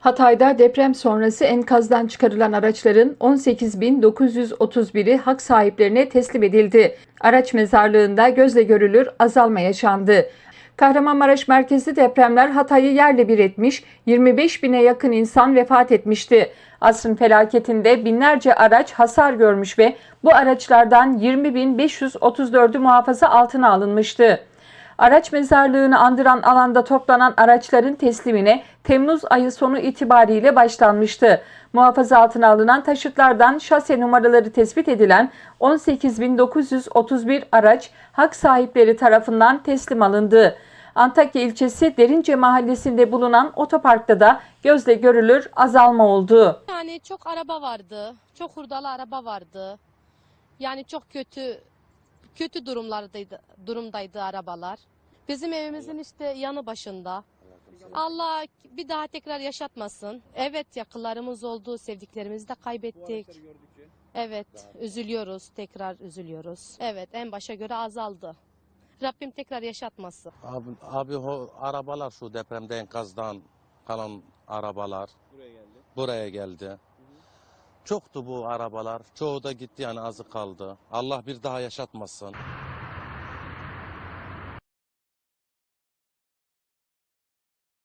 Hatay'da deprem sonrası enkazdan çıkarılan araçların 18.931'i hak sahiplerine teslim edildi. Araç mezarlığında gözle görülür azalma yaşandı. Kahramanmaraş merkezli depremler Hatay'ı yerle bir etmiş, 25 bine yakın insan vefat etmişti. Asrın felaketinde binlerce araç hasar görmüş ve bu araçlardan 20.534'ü muhafaza altına alınmıştı. Araç mezarlığını andıran alanda toplanan araçların teslimine Temmuz ayı sonu itibariyle başlanmıştı. Muhafaza altına alınan taşıtlardan şase numaraları tespit edilen 18.931 araç hak sahipleri tarafından teslim alındı. Antakya ilçesi Derince mahallesinde bulunan otoparkta da gözle görülür azalma oldu. Yani çok araba vardı. Çok hurdalı araba vardı. Yani çok kötü kötü durumlardaydı durumdaydı arabalar. Bizim evimizin işte yanı başında. Allah bir daha tekrar yaşatmasın. Evet yakınlarımız oldu, sevdiklerimizi de kaybettik. Evet, üzülüyoruz, tekrar üzülüyoruz. Evet, en başa göre azaldı. Rabbim tekrar yaşatmasın. Abi, abi o arabalar şu depremde enkazdan kalan arabalar Buraya geldi. buraya geldi. Çoktu bu arabalar. Çoğu da gitti yani azı kaldı. Allah bir daha yaşatmasın.